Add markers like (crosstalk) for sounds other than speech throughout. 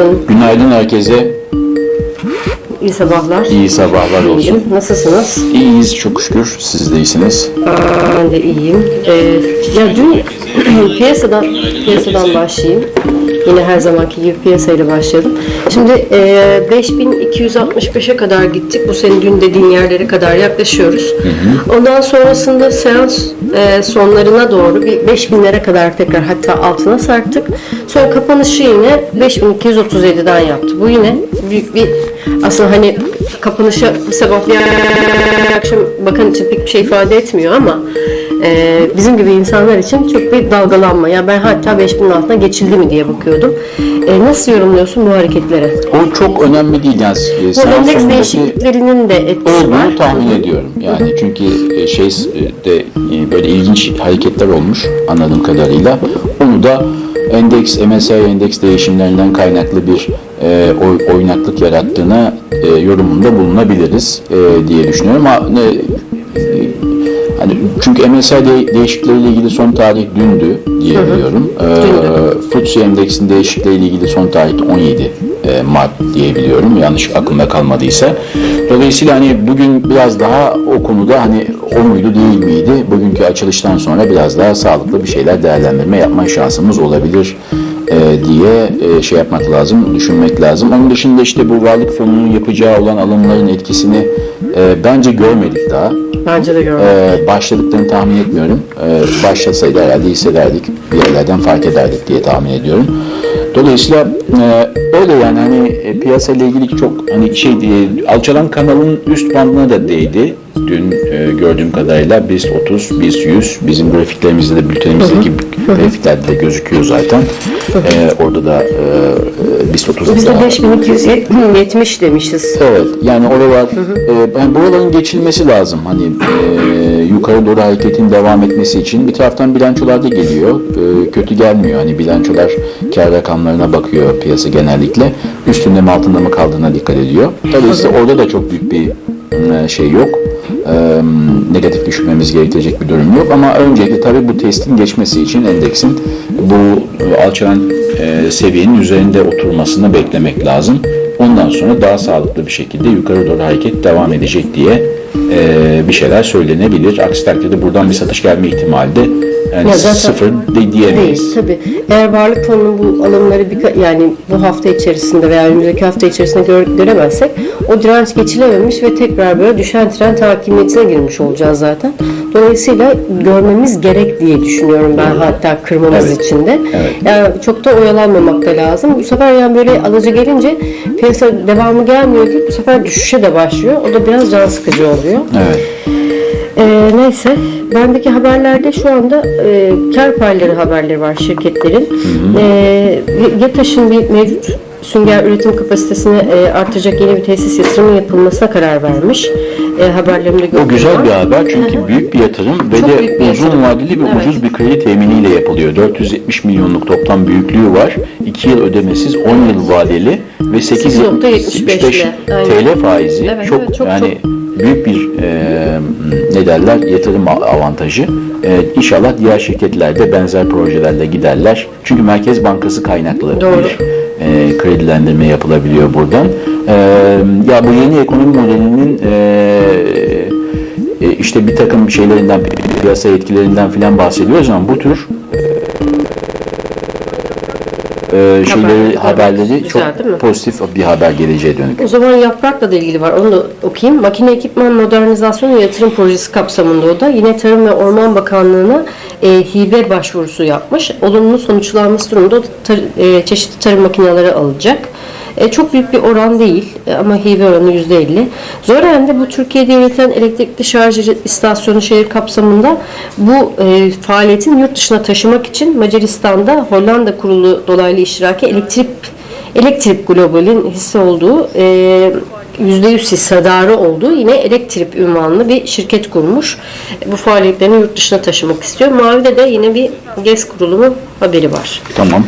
Günaydın, Günaydın herkese. iyi sabahlar. İyi sabahlar olsun. İyiyim. Nasılsınız? İyiyiz çok şükür. Siz de iyisiniz. Ben de iyiyim. Ee, ya dün (clears throat) piyasadan piyasadan başlayayım. Yine her zamanki gibi piyasayla başlayalım. Şimdi e, 5265'e kadar gittik. Bu senin dün dediğin yerlere kadar yaklaşıyoruz. Ondan sonrasında seans e, sonlarına doğru bir 5000'lere kadar tekrar hatta altına sarktık. Sonra kapanışı yine 5237'den yaptı. Bu yine büyük bir aslında hani kapanışa bu sabah bir akşam bakan için pek bir şey ifade etmiyor ama e, bizim gibi insanlar için çok bir dalgalanma. Ya ben hatta 5000'in altına geçildi mi diye bakıyordum. E, nasıl yorumluyorsun bu hareketleri? O çok önemli değil. Yani Bu endeks değişikliklerinin de etkisi var. tahmin ediyorum. Yani çünkü e, şey e, de e, böyle ilginç hareketler olmuş anladığım kadarıyla. Onu da endeks, MSCI endeks değişimlerinden kaynaklı bir e, oy- oynaklık yarattığına e, yorumunda bulunabiliriz e, diye düşünüyorum. Ama ne, e, Hani çünkü MSCI de, değişiklikleriyle ilgili son tarih dündü diye biliyorum. Ee, FTSE endeksinin değişiklikleriyle ilgili son tarih de 17 e, Mart diye biliyorum. Yanlış aklımda kalmadıysa. Dolayısıyla hani bugün biraz daha o konuda hani o muydu değil miydi? Bugünkü açılıştan sonra biraz daha sağlıklı bir şeyler değerlendirme yapma şansımız olabilir e, diye e, şey yapmak lazım, düşünmek lazım. Onun dışında işte bu varlık fonunun yapacağı olan alımların etkisini e, bence görmedik daha. Bence de gördüm. Ee, başladıklarını tahmin etmiyorum. Ee, başlasaydı herhalde hissederdik, bir yerlerden fark ederdik diye tahmin ediyorum. Dolayısıyla e, öyle yani hani e, piyasa ile ilgili çok hani şey diye alçalan kanalın üst bandına da değdi. Dün e, gördüğüm kadarıyla BIST 30, BIST 100 bizim grafiklerimizde de bültenimizdeki grafiklerde de gözüküyor zaten. Ee, orada da e, BIST 30 Biz de 5270 demişiz. Evet yani oralar e, yani buraların geçilmesi lazım. Hani e, yukarı doğru hareketin devam etmesi için bir taraftan bilançolar da geliyor. E, kötü gelmiyor. Hani bilançolar kar rakamlarına bakıyor piyasa genellikle. Üstünde mi altında mı kaldığına dikkat ediyor. Dolayısıyla orada da çok büyük bir e, şey yok E, negatif düşünmemiz gerekecek bir durum yok ama öncelikle tabii bu testin geçmesi için endeksin bu alçalan e, seviyenin üzerinde oturmasını beklemek lazım. Ondan sonra daha sağlıklı bir şekilde yukarı doğru hareket devam edecek diye e, bir şeyler söylenebilir. Aksi takdirde buradan bir satış gelme ihtimali de yani Ya zaten- sıfır de diyemeyiz. Değil tabii. Eğer varlık fonunun bu alımları bir, yani bu hafta içerisinde veya önümüzdeki hafta içerisinde gör, göremezsek o direnç geçilememiş ve tekrar böyle düşen trend hakimiyetine girmiş olacağız zaten. Dolayısıyla görmemiz gerek diye düşünüyorum ben hatta kırmamız Evet. için de. Evet. Yani çok da oyalanmamak da lazım. Bu sefer yani böyle alıcı gelince piyasa devamı gelmiyor ki bu sefer düşüşe de başlıyor. O da biraz can sıkıcı oluyor. Evet. Ee, neyse, bendeki haberlerde şu anda e, kar payları haberleri var şirketlerin. Ee, YETAŞ'ın bir mevcut sünger üretim kapasitesini e, artıracak yeni bir tesis yatırımı yapılmasına karar vermiş. E, haberlerimde gördüm. O güzel bir haber çünkü büyük bir yatırım ve Çok de uzun yatırım. vadeli ve Evet. ucuz bir kredi teminiyle yapılıyor. 470 milyonluk toplam büyüklüğü var. 2 yıl ödemesiz, 10 yıl vadeli ve 8 yıl 8.75 ile. Aynen. TL faizi. Evet, çok, evet, çok, yani büyük bir e, ne derler yatırım avantajı. E, inşallah diğer şirketler de benzer projelerle giderler. Çünkü Merkez Bankası kaynaklı Doğru. bir e, kredilendirme yapılabiliyor buradan. E, ya bu yeni ekonomi modelinin e, e, işte bir takım şeylerinden, piyasa etkilerinden filan bahsediyoruz ama bu tür e, şeyleri, Haberleri, haberleri güzel, çok değil mi? pozitif bir haber geleceğe dönük. O zaman yaprakla da ilgili var. Onu da okuyayım. Makine ekipman modernizasyonu yatırım projesi kapsamında o da yine Tarım ve Orman Bakanlığı'na e, hibe başvurusu yapmış. Olumlu sonuçlanması durumunda o da tar- e, çeşitli tarım makineleri alacak. E, çok büyük bir oran değil e, ama hibe oranı %50. Zoren'de bu Türkiye'de üretilen elektrikli şarj istasyonu şehir kapsamında bu e, faaliyetin yurt dışına taşımak için Macaristan'da Hollanda kurulu dolaylı iştiraki elektrik Elektrik Global'in hisse olduğu e, %100 hissedarı olduğu yine Elektrik ünvanlı bir şirket kurmuş. Bu faaliyetlerini yurt dışına taşımak istiyor. Mavi'de de yine bir GES kurulumu haberi var. Tamam.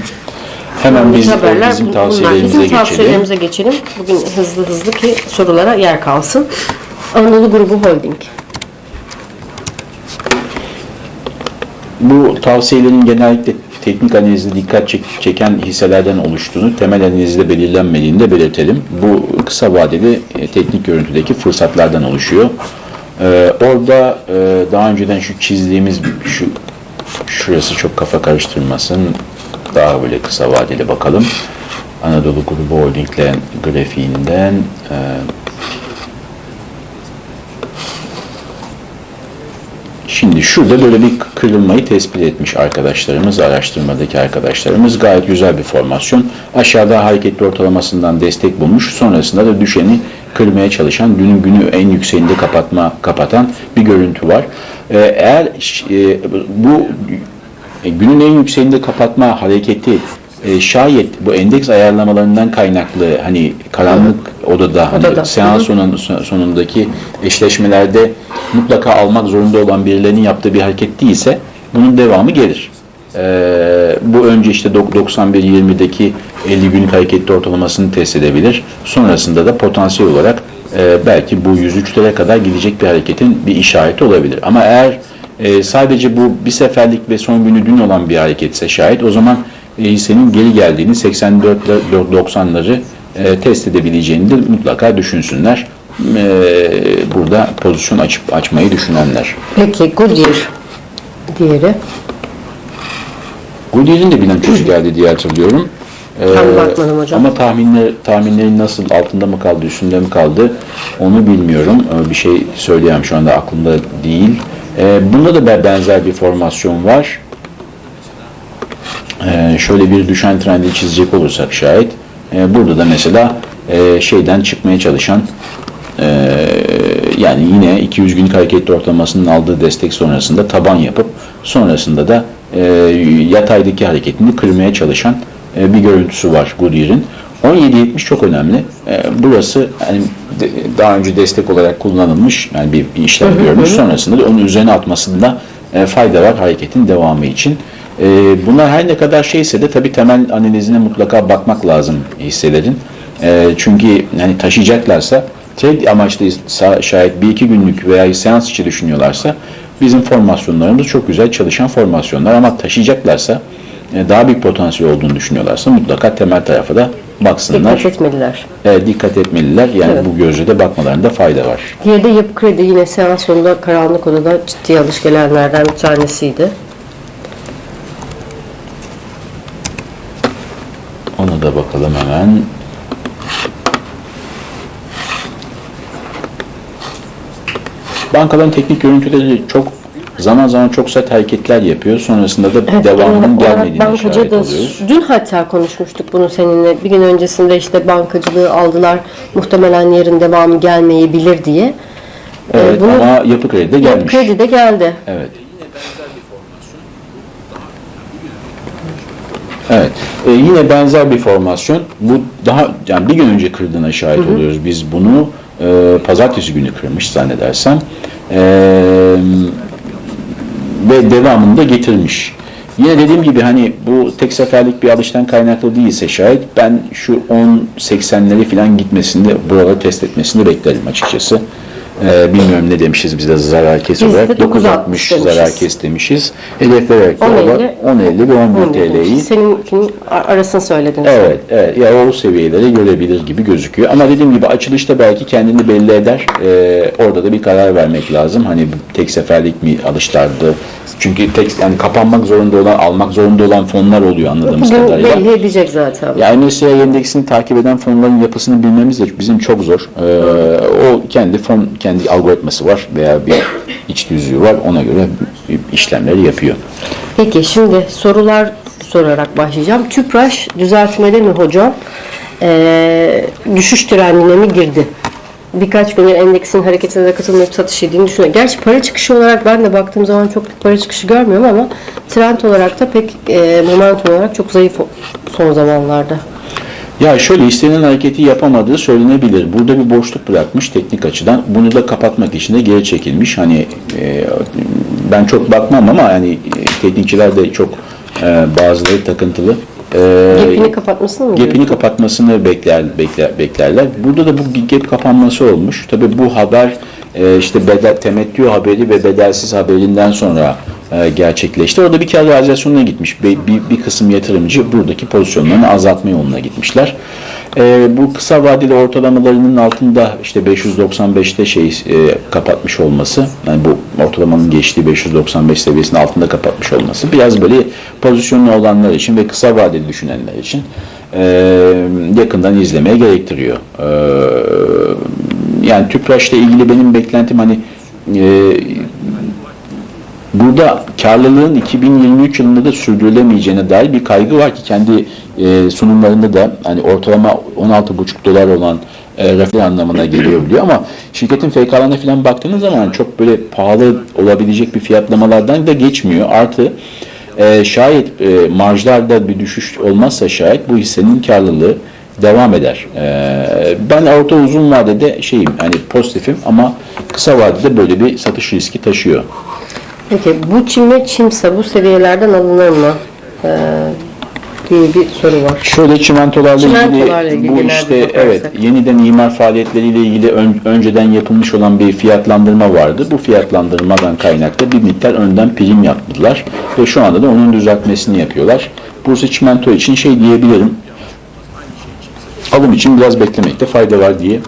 Hemen biz Haberler bizim bu- bunlar. tavsiyelerimize Bizim geçelim. tavsiyelerimize geçelim. Bugün hızlı hızlı ki sorulara yer kalsın. Anadolu Grubu Holding. Bu tavsiyelerin genellikle teknik analizde dikkat çek- çeken hisselerden oluştuğunu, temel analizde belirlenmediğini de belirtelim. Bu kısa vadeli e, teknik görüntüdeki fırsatlardan oluşuyor. Ee, orada e, daha önceden şu çizdiğimiz şu şurası çok kafa karıştırmasın. Daha böyle kısa vadeli bakalım. Anadolu Grubu Holding'le grafiğinden e, Şimdi şurada böyle bir kırılmayı tespit etmiş arkadaşlarımız, araştırmadaki arkadaşlarımız. Gayet güzel bir formasyon. Aşağıda hareketli ortalamasından destek bulmuş. Sonrasında da düşeni kırmaya çalışan, dünün günü en yükseğinde kapatma kapatan bir görüntü var. Ee, eğer e, bu e, günün en yükseğinde kapatma hareketi e, şayet bu endeks ayarlamalarından kaynaklı hani karanlık odada, hani Odada. seans sonun- sonundaki eşleşmelerde mutlaka almak zorunda olan birilerinin yaptığı bir hareket değilse bunun devamı gelir. Ee, bu önce işte dok- 91-20'deki 50 günlük hareketli ortalamasını test edebilir. Sonrasında da potansiyel olarak e, belki bu 103'lere kadar gidecek bir hareketin bir işareti olabilir. Ama eğer e, sadece bu bir seferlik ve son günü dün olan bir hareketse şayet o zaman e, hissenin geri geldiğini 84-90'ları e, test edebileceğini de mutlaka düşünsünler. E, burada pozisyon açıp açmayı düşünenler. Peki Goodyear diğeri. Goodyear'in de bilançosu geldi diye hatırlıyorum. E, Ben bakmadım hocam. Ama tahminler, tahminlerin nasıl altında mı kaldı, üstünde mi kaldı onu bilmiyorum. E, bir şey söyleyemem şu anda aklımda değil. E, bunda da be- benzer bir formasyon var. E, şöyle bir düşen trendi çizecek olursak şayet. e, burada da mesela e, şeyden çıkmaya çalışan e, yani yine 200 günlük hareketli ortalamasının aldığı destek sonrasında taban yapıp sonrasında da e, yataydaki hareketini kırmaya çalışan bir görüntüsü var Goodyear'in. 17.70 çok önemli. E, burası yani de- daha önce destek olarak kullanılmış yani bir, işlem görmüş. Sonrasında da onun üzerine atmasında e, fayda var hareketin devamı için. E, bunlar her ne kadar şeyse de tabii temel analizine mutlaka bakmak lazım hisselerin. E, çünkü yani taşıyacaklarsa trade amaçlı sa- şayet bir iki günlük veya seans içi düşünüyorlarsa bizim formasyonlarımız çok güzel çalışan formasyonlar ama taşıyacaklarsa e, daha büyük potansiyel olduğunu düşünüyorlarsa mutlaka temel tarafa da baksınlar. Dikkat etmeliler. E, dikkat etmeliler. Yani Evet. bu gözle de bakmalarında fayda var. Diğeri de Yapı Kredi yine seans sonunda karanlık odada ciddi alış gelenlerden bir tanesiydi. Onu da bakalım hemen. Bankaların teknik görüntüleri çok zaman zaman çok sert hareketler yapıyor. Sonrasında da Evet, devamının bankacı şahit da oluyoruz. dün hatta konuşmuştuk bunu seninle. Bir gün öncesinde işte bankacılığı aldılar. Muhtemelen yarın devamı gelmeyebilir diye. Evet, bunu- ama yapı kredi de Yapı gelmiş. Kredi de geldi. Evet. Evet. Ee, yine benzer bir formasyon. Bu daha yani bir gün önce kırdığına şahit oluyoruz. Biz bunu e, pazartesi günü kırmış zannedersem. Ee, ve devamını da getirmiş. Yine dediğim gibi hani bu tek seferlik bir alıştan kaynaklı değilse şayet ben şu 10-80'leri falan gitmesini de test etmesini beklerim açıkçası. Ee, bilmiyorum ne demişiz biz de zarar kes olarak. 9.60 9.60 zarar kes demişiz. Hedef vererek de 10.50, olarak 10.50 ve 11 TL'yi Seninkinin ar- arasını söyledin. Evet, evet. Ya o seviyeleri görebilir gibi gözüküyor. Ama dediğim gibi açılışta belki kendini belli eder. Ee, orada da bir karar vermek lazım. Hani tek seferlik mi alışlardı? Çünkü tek yani kapanmak zorunda olan, almak zorunda olan fonlar oluyor anladığımız Bugün kadarıyla. belli edecek zaten. Yani MSCI endeksini takip eden fonların yapısını bilmemiz de bizim çok zor. Ee, o kendi fon, kendi algoritması var veya bir iç düzlüğü var. Ona göre işlemleri yapıyor. Peki şimdi sorular sorarak başlayacağım. Tüpraş düzeltmeli mi hocam? Ee, düşüş trendine mi girdi? Birkaç gündür endeksin hareketine de katılmayıp satış yediğini düşünüyorum. Gerçi para çıkışı olarak ben de baktığım zaman çok bir para çıkışı görmüyorum ama trend olarak da pek e, momentum olarak çok zayıf son zamanlarda. Ya şöyle istenen hareketi yapamadığı söylenebilir. Burada bir boşluk bırakmış teknik açıdan. Bunu da kapatmak için de geri çekilmiş. Hani e, ben çok bakmam ama yani e, teknikçiler de çok e, bazıları takıntılı. E, Gap'ini kapatmasını mı diyorsun? kapatmasını bekler, bekler, beklerler. Burada da bu gap kapanması olmuş. Tabii bu haber e, işte bedel, temettü haberi ve bedelsiz haberinden sonra gerçekleşti. Orada bir kar realizasyonuna gitmiş. Bir, bir, bir kısım yatırımcı buradaki pozisyonlarını azaltma yoluna gitmişler. E, bu kısa vadeli ortalamalarının altında işte 595'te şey e, kapatmış olması, yani bu ortalamanın geçtiği 595 seviyesinin altında kapatmış olması biraz böyle pozisyonlu olanlar için ve kısa vadeli düşünenler için e, yakından izlemeye gerektiriyor. E, yani TÜPRAŞ'la ilgili benim beklentim hani e, burada karlılığın 2023 yılında da sürdürülemeyeceğine dair bir kaygı var ki kendi e, sunumlarında da hani ortalama 16,5 dolar olan e, refle anlamına geliyor biliyor ama şirketin FK'larına falan baktığınız zaman çok böyle pahalı olabilecek bir fiyatlamalardan da geçmiyor. Artı e, şayet e, marjlarda bir düşüş olmazsa şayet bu hissenin karlılığı devam eder. E, ben orta uzun vadede şeyim hani pozitifim ama kısa vadede böyle bir satış riski taşıyor. Peki bu çim ve çimsa bu seviyelerden alınır mı? Ee, diye bir soru var. Şöyle çimentolarla, Çimentolarla ilgili, ilgili bu işte evet yeniden imar faaliyetleriyle ilgili ön- önceden yapılmış olan bir fiyatlandırma vardı. Bu fiyatlandırmadan kaynaklı bir miktar önden prim yaptılar ve şu anda da onun düzeltmesini yapıyorlar. Bursa Çimento için şey diyebilirim. Alım için biraz beklemekte fayda var diye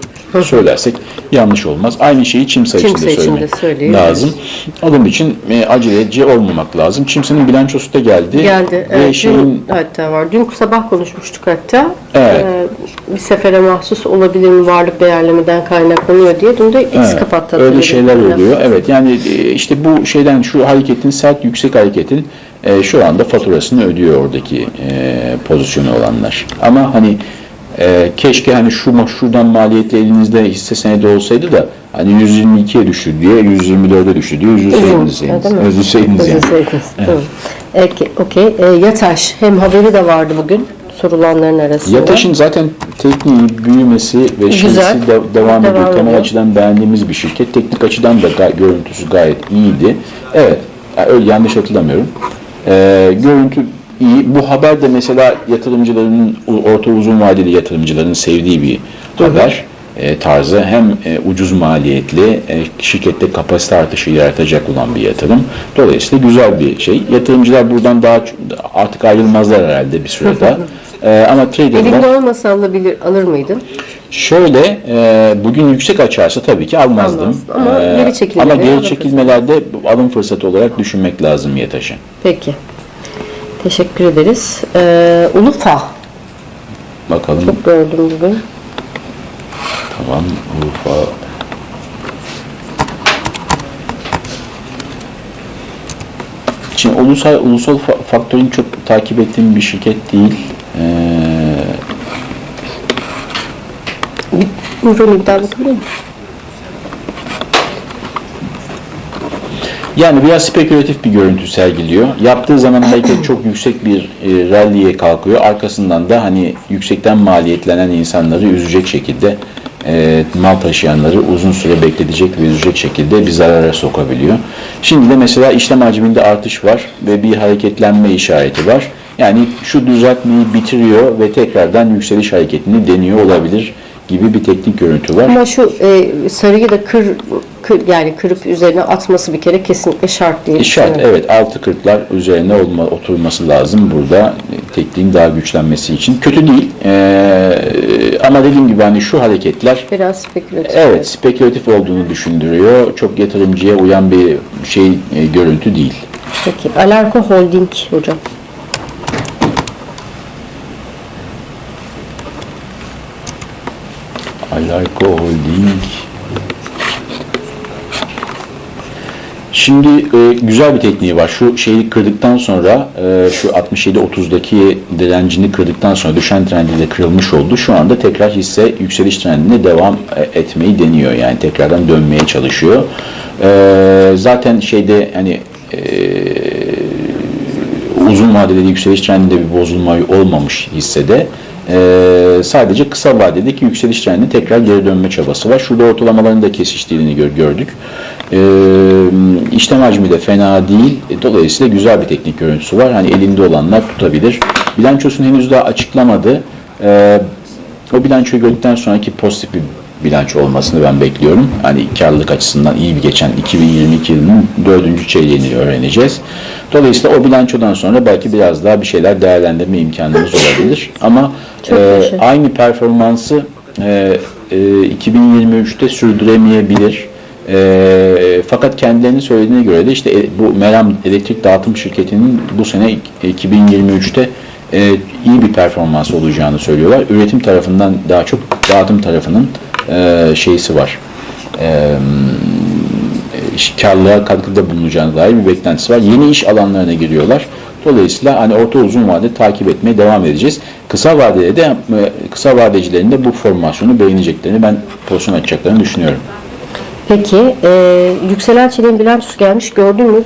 söylersek yanlış olmaz. Aynı şeyi Çimsa Çimsa de için de söylemek söyleyebiliriz. lazım. Alım için e, aceleci olmamak lazım. Çimsa'nın bilançosu da geldi. Geldi. Ve Evet, şeyin dün hatta var. Dün sabah konuşmuştuk hatta. Evet. Ee, bir sefere mahsus olabilir mi varlık değerlemeden kaynaklanıyor diye. Dün de X Evet, kapattı. Öyle şeyler oluyor. Evet yani e, işte bu şeyden şu hareketin sert yüksek hareketin e, şu anda faturasını ödüyor oradaki e, pozisyonu olanlar. Ama hani e, keşke hani şu şuradan maliyeti elinizde hisse senedi olsaydı da hani 122'ye düştü diye 124'e düştü diye üzülseydiniz. Üzülseydiniz yani. Üzülseydiniz, tamam. Okey. Ee, Yataş hem haberi de vardı bugün sorulanların arasında. Yataş'ın zaten tekniği, büyümesi ve şeysi de, devam, Devam ediyor. Temel açıdan beğendiğimiz bir şirket. Teknik açıdan da ga- görüntüsü gayet iyiydi. Evet, yani öyle yanlış hatırlamıyorum. Ee, görüntü iyi. Bu haber de mesela yatırımcıların, orta uzun vadeli yatırımcıların sevdiği bir haber e, tarzı. Hem e, ucuz maliyetli, e, şirkette kapasite artışı yaratacak olan bir yatırım. Dolayısıyla güzel bir şey. Yatırımcılar buradan daha artık ayrılmazlar herhalde bir süre daha. Ee, ama traderlar Elinde olmasa alabilir, alır mıydın? şöyle e, bugün yüksek açarsa tabii ki almazdım. Almazdın. Ama Ee, geri Ama geri çekilmelerde alım fırsatı olarak düşünmek lazım YATAŞ'ı. Peki. Teşekkür ederiz. Ee, Ulufa. Bakalım. Çok gördüm bugün. Tamam. Urfa. Şimdi ulusal ulusal fa- faktörün çok takip ettiğim bir şirket değil. Ee, bir daha bakabilir miyim? Yani biraz spekülatif bir görüntü sergiliyor. Yaptığı zaman hareket çok yüksek bir e, kalkıyor. Arkasından da hani yüksekten maliyetlenen insanları üzecek şekilde e, mal taşıyanları uzun süre bekletecek ve üzecek şekilde bir zarara sokabiliyor. Şimdi de mesela işlem hacminde artış var ve bir hareketlenme işareti var. Yani şu düzeltmeyi bitiriyor ve tekrardan yükseliş hareketini deniyor olabilir gibi bir teknik görüntü var. Ama şu e, sarıyı da kır, kır yani kırıp üzerine atması bir kere kesinlikle şart değil. Şart evet 6.40'lar üzerine olma, oturması lazım burada tekniğin daha güçlenmesi için. Kötü değil Ee, ama dediğim gibi hani şu hareketler Biraz spekülatif. evet spekülatif olduğunu düşündürüyor. Çok yatırımcıya uyan bir şey e, görüntü değil. Peki. Alarko Holding hocam. Alarko Holding. Şimdi e, güzel bir tekniği var. Şu şeyi kırdıktan sonra e, şu 67-30'daki direncini kırdıktan sonra düşen trendi de kırılmış oldu. Şu anda tekrar hisse yükseliş trendine devam e, etmeyi deniyor. Yani tekrardan dönmeye çalışıyor. E, zaten şeyde hani e, uzun vadede yükseliş trendinde bir bozulma olmamış hissede. Ee, sadece kısa vadedeki yükseliş trendine tekrar geri dönme çabası var. Şurada ortalamaların da kesiştiğini gör- gördük. Ee, işlem hacmi de fena değil. E, Dolayısıyla güzel bir teknik görüntüsü var. Hani elinde olanlar tutabilir. Bilançosunu henüz daha açıklamadı. Ee, o bilançoyu gördükten sonraki pozitif bir bilanço olmasını ben bekliyorum. Hani karlılık açısından iyi bir geçen 2022 yılının dördüncü çeyreğini öğreneceğiz. Dolayısıyla o bilançodan sonra belki biraz daha bir şeyler değerlendirme imkanımız olabilir. Ama Çok e, yaşa. aynı performansı e, e, 2023'te sürdüremeyebilir. E, fakat kendilerinin söylediğine göre de işte e, bu Meram Elektrik Dağıtım Şirketi'nin bu sene 2023'te e, iyi bir performans olacağını söylüyorlar. Üretim tarafından daha çok dağıtım tarafının e, şeysi var. E, karlılığa katkıda bulunacağına dair bir beklentisi var. Yeni iş alanlarına giriyorlar. Dolayısıyla hani orta uzun vadede takip etmeye devam edeceğiz. Kısa vadede de e, kısa vadecilerin de bu formasyonu beğeneceklerini ben pozisyon açacaklarını düşünüyorum. Peki e, yükselen çeliğin bilançosu gelmiş gördün mü?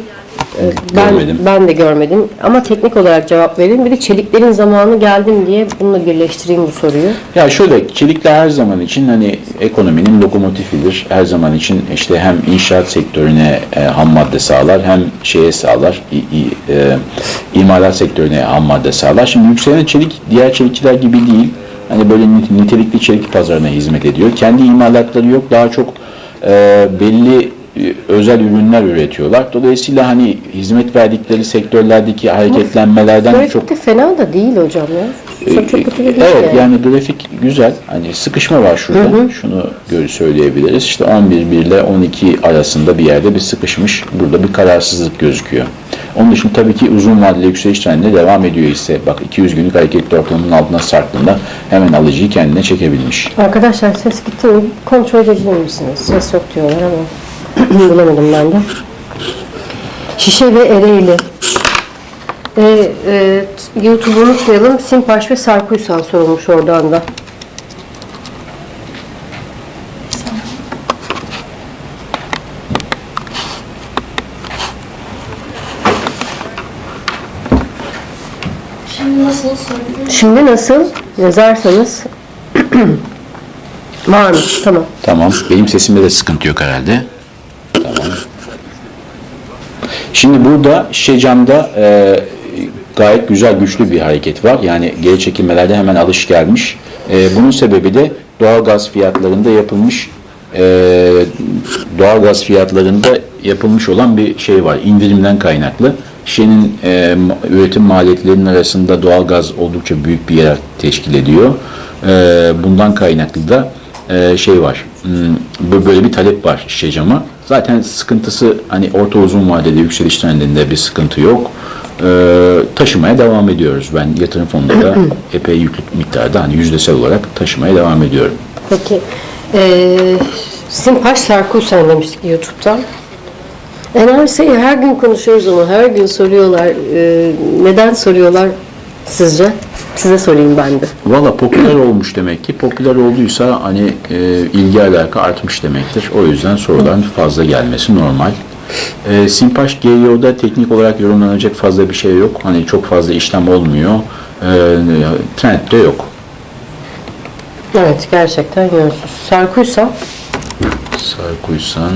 E, Ben, Görmedim. ben de görmedim ama teknik olarak cevap vereyim. Bir de çeliklerin zamanı geldi mi diye bununla birleştireyim bu soruyu. Ya şöyle çelikler her zaman için hani ekonominin lokomotifidir. Her zaman için işte hem inşaat sektörüne e, ham madde sağlar hem şeye sağlar. i- i- e, imalat sektörüne ham madde sağlar. Şimdi yükselen çelik diğer çelikçiler gibi değil. Hani böyle nit- nitelikli çelik pazarına hizmet ediyor. Kendi imalatları yok. Daha çok e, belli e, özel ürünler üretiyorlar. Dolayısıyla hani hizmet verdikleri sektörlerdeki hareketlenmelerden çok fena da değil hocam ya. Çok, çok kötü değil Evet yani. yani grafik güzel. Hani sıkışma var şurada. Şunu gör söyleyebiliriz. İşte 11 1 ile 12 arasında bir yerde bir sıkışmış. Burada bir kararsızlık gözüküyor. Onun dışında tabii ki uzun vadeli yükseliş trendine devam ediyor ise bak 200 günlük hareketli ortalamanın altına sarktığında hemen alıcıyı kendine çekebilmiş. Arkadaşlar ses gitti mi? Kontrol edebilir misiniz? Ses yok diyorlar ama (clears throat) bulamadım ben de. Şişe ve Ereğli. E, e, YouTube'u unutmayalım. Simpaş ve Sarkuysan sorulmuş oradan da. Şimdi nasıl sorabilirim? Şimdi nasıl yazarsanız (clears throat) var mı? Tamam. Tamam. Benim sesimde de sıkıntı yok herhalde. Tamam. Şimdi burada Şecam'da e, gayet güzel, güçlü bir hareket var. Yani geri çekilmelerde hemen alış gelmiş. E, bunun sebebi de doğalgaz fiyatlarında yapılmış e, doğalgaz fiyatlarında yapılmış olan bir şey var. İndirimden kaynaklı. Şişenin e, üretim maliyetlerinin arasında doğalgaz oldukça büyük bir yer teşkil ediyor. E, bundan kaynaklı da e, şey var. Hmm, bu böyle bir talep var şişe cama. Zaten sıkıntısı hani orta uzun vadede yükseliş trendinde bir sıkıntı yok. E, taşımaya devam ediyoruz. Ben yatırım fonunda da (clears throat) epey yüklü miktarda hani yüzdesel olarak taşımaya devam ediyorum. Peki. E, Simpaş Sarkuysan demiştik YouTube'dan. Enerjiyi her gün konuşuyoruz ama her gün soruyorlar. E, neden soruyorlar sizce? Size sorayım ben de. Valla popüler (clears throat) olmuş demek ki. Popüler olduysa hani e, ilgi alaka artmış demektir. O yüzden soruların fazla gelmesi normal. E, Simpaş GEO'da teknik olarak yorumlanacak fazla bir şey yok. Hani çok fazla işlem olmuyor. E, trend de yok. Evet gerçekten yönsüz. Sarkuysan Sarkuysan.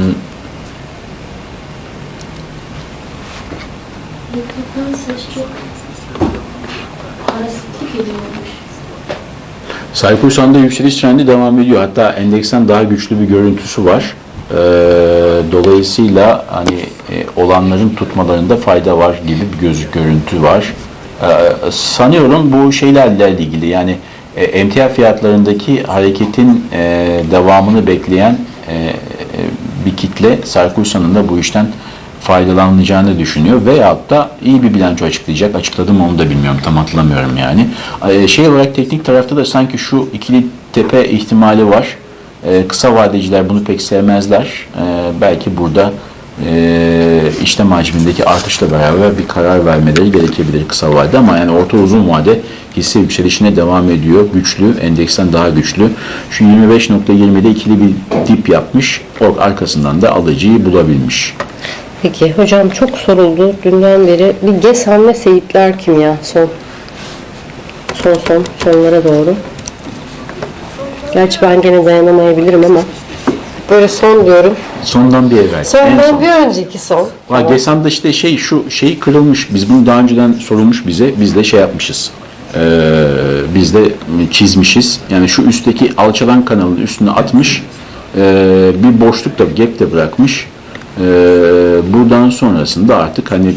Sarkuysan'da yükseliş trendi devam ediyor. Hatta endeksten daha güçlü bir görüntüsü var. Ee, dolayısıyla hani e, olanların tutmalarında fayda var gibi bir gözük görüntü var. Ee, sanıyorum bu şeylerle ilgili yani e, emtia fiyatlarındaki hareketin e, devamını bekleyen e, e, bir kitle Sarkuysan'ın da bu işten faydalanacağını düşünüyor veyahut da iyi bir bilanço açıklayacak. Açıkladı mı onu da bilmiyorum. Tam hatırlamıyorum yani. Şey olarak teknik tarafta da sanki şu ikili tepe ihtimali var. Ee, Kısa vadeciler bunu pek sevmezler. Ee, Belki burada e, işlem hacmindeki artışla beraber bir karar vermeleri gerekebilir kısa vade ama yani orta uzun vade hisse yükselişine devam ediyor. Güçlü, endeksten daha güçlü. Şu 25.20'de ikili bir dip yapmış. O arkasından da alıcıyı bulabilmiş. Peki hocam çok soruldu dünden beri. Bir GESAN ve Seyitler kim ya son? Son son sonlara doğru. Gerçi ben gene dayanamayabilirim ama böyle son diyorum. Sondan bir evvel. Sondan son. bir önceki son. Var Gesan'da işte şey şu şey kırılmış. Biz bunu daha önceden sorulmuş bize. Biz de şey yapmışız. e, biz de çizmişiz. Yani şu üstteki alçalan kanalın üstüne atmış. e, bir boşluk da gap de bırakmış. E, buradan sonrasında artık hani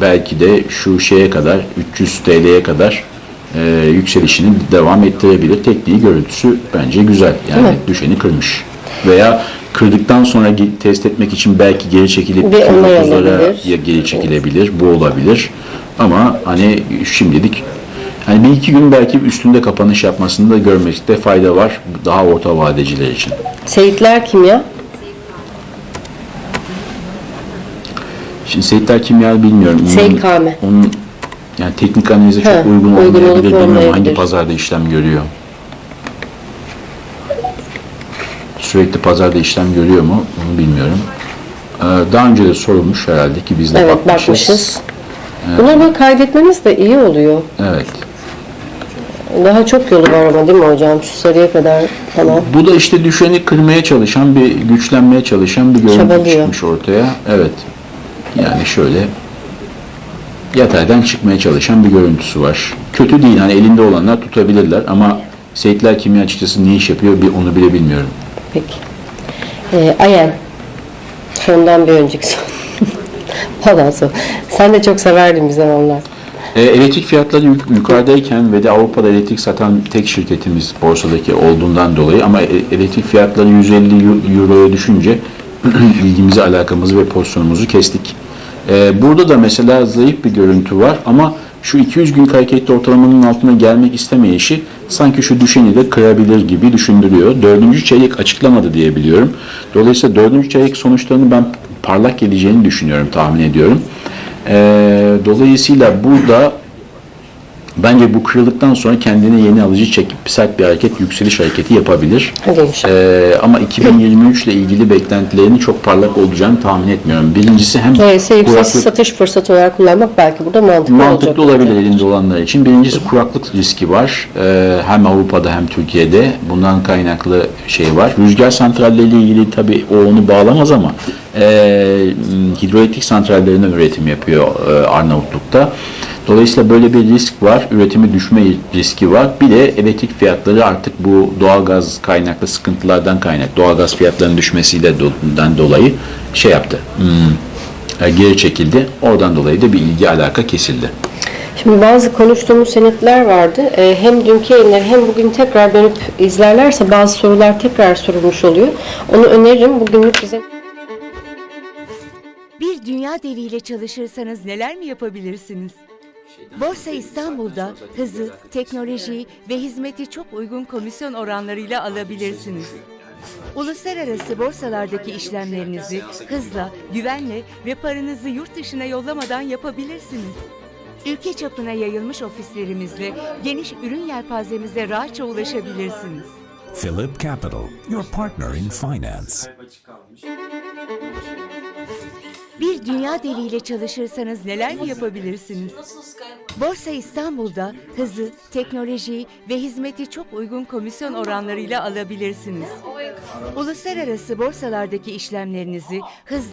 belki de şu şeye kadar 300 TL'ye kadar e, yükselişini devam ettirebilir. Tekniği görüntüsü bence güzel. Yani mi? düşeni kırmış. Veya kırdıktan sonra test etmek için belki geri çekilip Bir onay 49'lara alabilir. ya geri çekilebilir. Bu olabilir. Ama hani şimdilik hani bir iki gün belki üstünde kapanış yapmasını da görmekte fayda var. Daha orta vadeciler için. Seyitler Kimya. Şimdi Seyitler Kimya bilmiyorum. İnan- SKM. Onun yani teknik analize çok He, uygun uygun olup olmayabilir. Bilmiyorum hangi olmayabilir. pazarda işlem görüyor. Sürekli pazarda işlem görüyor mu? Onu bilmiyorum. Ee, Daha önce de sorulmuş herhalde ki biz de Evet bakmışız. bakmışız. Bunu da kaydetmemiz de iyi oluyor. Evet. Daha çok yolu var ama değil mi hocam? Şu sarıya kadar falan. Bu da işte düşeni kırmaya çalışan bir güçlenmeye çalışan bir görüntü Çabalıyor. çıkmış ortaya. Evet. Yani şöyle yataydan çıkmaya çalışan bir görüntüsü var. Kötü değil. Hani elinde olanlar tutabilirler ama Seyitler Kimya açıkçası ne iş yapıyor bir onu bile bilmiyorum. Peki. Ee, Ayen. Sondan bir önceki son. (laughs) falan son. Sen de çok severdin bir zamanlar. E, elektrik fiyatları yuk- yukarıdayken ve de Avrupa'da elektrik satan tek şirketimiz borsadaki olduğundan dolayı ama e- elektrik fiyatları 150 eu- euroya düşünce (clears throat) ilgimizi, alakamızı ve pozisyonumuzu kestik. E, burada da mesela zayıf bir görüntü var ama şu 200 günlük hareketli ortalamanın altına gelmek istemeyişi sanki şu düşeni de kırabilir gibi düşündürüyor. Dördüncü çeyrek açıklamadı diye biliyorum. Dolayısıyla dördüncü çeyrek sonuçlarını ben parlak geleceğini düşünüyorum, tahmin ediyorum. Ee, dolayısıyla burada bence bu kırıldıktan sonra kendine yeni alıcı çekip sert bir hareket, yükseliş hareketi yapabilir. Hadi inşallah. Ee, ama 2023 ile ilgili beklentilerinin çok parlak olacağını tahmin etmiyorum. Birincisi hem Neyse yüksek kuraklık satış fırsatı olarak kullanmak belki burada mantıklı, mantıklı olacak. olabilir elinde olanlar için. Birincisi kuraklık riski var. Ee, hem Avrupa'da hem Türkiye'de. Bundan kaynaklı şey var. Rüzgar santralleriyle ilgili tabii o onu bağlamaz ama e, hidroelektrik santrallerinden üretim yapıyor e, Arnavutluk'ta. Dolayısıyla böyle bir risk var. Üretimi düşme riski var. Bir de elektrik fiyatları artık bu doğalgaz kaynaklı sıkıntılardan kaynak. Doğalgaz fiyatlarının düşmesiyle do- dolayı şey yaptı. Hmm, e, geri çekildi. Oradan dolayı da bir ilgi alaka kesildi. Şimdi bazı konuştuğumuz senetler vardı. Ee, hem dünkü yayınları hem bugün tekrar dönüp izlerlerse bazı sorular tekrar sorulmuş oluyor. Onu öneririm. Bugünlük bize Bir dünya deviyle çalışırsanız neler mi yapabilirsiniz? Borsa İstanbul'da hızı, teknolojiyi ve hizmeti çok uygun komisyon oranlarıyla alabilirsiniz. Uluslararası borsalardaki işlemlerinizi hızla, güvenle ve paranızı yurt dışına yollamadan yapabilirsiniz. Ülke çapına yayılmış ofislerimizle geniş ürün yelpazemize rahatça ulaşabilirsiniz. Philip Capital, your partner in finance. Bir dünya deviyle çalışırsanız neler yapabilirsiniz? Borsa İstanbul'da hızı, teknolojiyi ve hizmeti çok uygun komisyon oranlarıyla alabilirsiniz. Uluslararası borsalardaki işlemlerinizi hızlı